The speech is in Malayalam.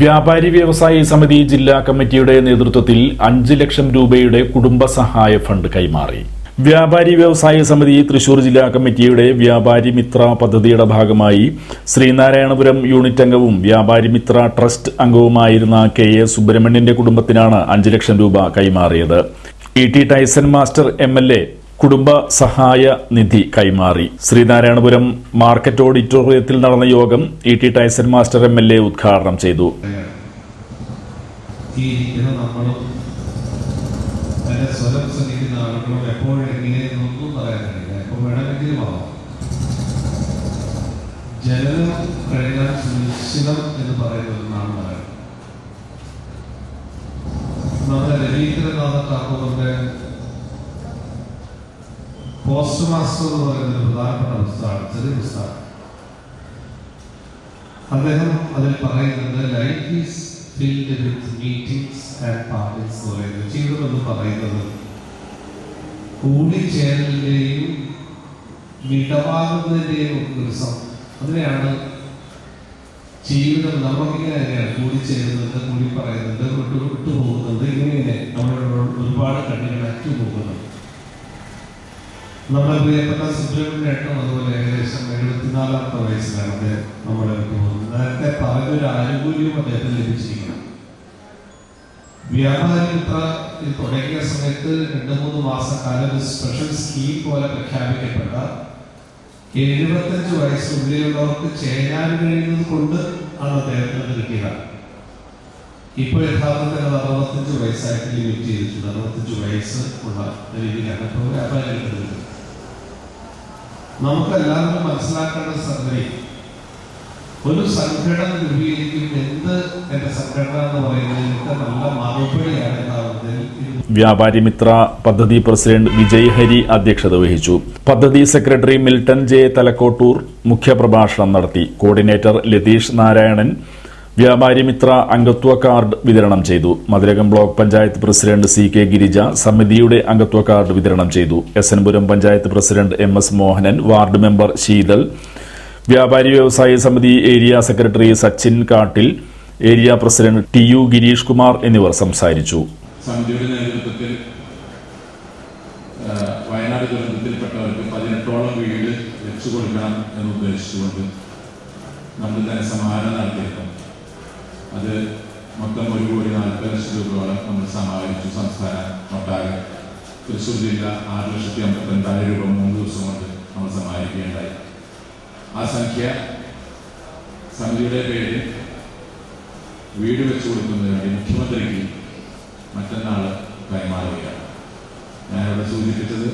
വ്യാപാരി വ്യവസായി സമിതി ജില്ലാ കമ്മിറ്റിയുടെ നേതൃത്വത്തിൽ അഞ്ച് ലക്ഷം രൂപയുടെ കുടുംബസഹായ ഫണ്ട് കൈമാറി. വ്യാപാരി വ്യവസായ സമിതി തൃശൂർ ജില്ലാ കമ്മിറ്റിയുടെ വ്യാപാരി മിത്ര പദ്ധതിയുടെ ഭാഗമായി ശ്രീനാരായണപുരം യൂണിറ്റ് അംഗവും വ്യാപാരി മിത്ര ട്രസ്റ്റ് അംഗവുമായിരുന്ന കെ എ സുബ്രഹ്മണ്യന്റെ കുടുംബത്തിനാണ് അഞ്ച് ലക്ഷം രൂപ കൈമാറിയത്. E T Tyson master M L A കുടുംബ സഹായ നിധി കൈമാറി. ശ്രീനാരായണപുരം മാർക്കറ്റ് ഓഡിറ്റോറിയത്തിൽ നടന്ന യോഗം E T Tyson master M L A ഉദ്ഘാടനം ചെയ്തു. ജനനം കഴിഞ്ഞാൽ സുനിശ്ചിതം എന്ന് പറയുന്നത് നാം നമ്മുടെ രവീന്ദ്രനാഥ ടാഗോറിന്റെ പോസ്റ്റ് മാസ്റ്റർ എന്ന് പറയുന്ന പ്രധാനപ്പെട്ട പുസ്തകമാണ് ചെറിയ പുസ്തകം അദ്ദേഹം അതിൽ പറയുന്നത് life is filled with meetings and parties എന്ന് പറയുന്നത് ജീവിതം എന്ന് പറയുന്നത് കൂടിച്ചേരലിന്റെയും മിതമാകുന്നതിന്റെയും ഒക്കെ ഒരു സം അതിനെയാണ് ജീവിതം നമുക്കിങ്ങനെ തന്നെയാണ് കൂടിച്ചേരുന്നത് കൂടി പറയുന്നുണ്ട് വിട്ടു വിട്ടു പോകുന്നുണ്ട് ഇങ്ങനെ നമ്മൾ ഒരുപാട് കണ്ണികൾ അറ്റു പോകുന്നുണ്ട് നമ്മുടെ പ്രിയപ്പെട്ട സുബ്രഹ്മണ്യ ഏട്ടനും അതുപോലെ ഏകദേശം എഴുപത്തിനാലാമത്തെ വയസ്സിലാണ് അദ്ദേഹം നമ്മളെ വിട്ടു പോകുന്നത്. നേരത്തെ പറഞ്ഞൊരു ആനുകൂല്യവും അദ്ദേഹത്തിന് ലഭിച്ചിരിക്കണം വ്യാപാരി മിത്ര തുടങ്ങിയ സമയത്ത് രണ്ട് മൂന്ന് മാസക്കാലം ഒരു സ്പെഷ്യൽ സ്കീം പോലെ പ്രഖ്യാപിക്കപ്പെട്ട എഴുപത്തഞ്ച് വയസ്സുള്ളിലുള്ളവർക്ക് ചേരാൻ കഴിയുന്നത് കൊണ്ട് ആണ് അദ്ദേഹത്തിന് കിട്ടിയത്. ഇപ്പോൾ യഥാർത്ഥത്തിൽ അത് അറുപത്തഞ്ച് വയസ്സായിട്ട് ലിമിറ്റ് ചെയ്തിട്ടുണ്ട്. അറുപത്തഞ്ച് വയസ്സ് ഉള്ള രീതിയിലാണ് ഇപ്പോൾ വ്യാപാരികൾ എടുക്കുന്നത് എല്ലാവർക്കും മനസ്സിലാക്കേണ്ട സംഗതി. ഒരു സംഘടന രൂപീകരിക്കും എന്ത് എന്റെ സംഘടന എന്ന് പറയുന്നത് നല്ല മറുപടിയാണ് യഥാർത്ഥത്തിൽ വ്യാപാരി മിത്ര പദ്ധതി പ്രസിഡന്റ് വിജയ് ഹരി അധ്യക്ഷത വഹിച്ചു. പദ്ധതി സെക്രട്ടറി മിൽട്ടൺ ജെ തലക്കോട്ടൂർ മുഖ്യപ്രഭാഷണം നടത്തി. കോർഡിനേറ്റർ ലതീഷ് നാരായണൻ വ്യാപാരി മിത്ര അംഗത്വ കാർഡ് വിതരണം ചെയ്തു. മധുരകം block panchayat president C K Girija സമിതിയുടെ അംഗത്വ കാർഡ് വിതരണം ചെയ്തു. S എൻപുരം panchayat president M S Mohanan ward member Sheethal വ്യാപാരി വ്യവസായ സമിതി ഏരിയ സെക്രട്ടറി സച്ചിൻ കാട്ടിൽ area president T U Girish Kumar എന്നിവർ സംസാരിച്ചു. സമിതിയുടെ നേതൃത്വത്തിൽ വയനാട് നടത്തിയിരുന്നു അത് മൊത്തം ഒരു കോടി നാൽപ്പത് ലക്ഷം രൂപയോളം നമ്മൾ സമാഹരിച്ചു സംസ്ഥാനം ഒട്ടാകെ തൃശ്ശൂർ ജില്ല ആറ് ലക്ഷത്തി അമ്പത്തിരണ്ടായിരം രൂപ മൂന്ന് ദിവസം കൊണ്ട് നമ്മൾ സമാഹരിക്കുകയുണ്ടായി. ആ സംഖ്യ സമിതിയുടെ പേരിൽ വീട് വെച്ചു കൊടുക്കുന്നതിന് വേണ്ടി മുഖ്യമന്ത്രിക്ക് മറ്റന്നാൾ കൈമാറുകയാണ്. ഞാനിവിടെ സൂചിപ്പിച്ചത്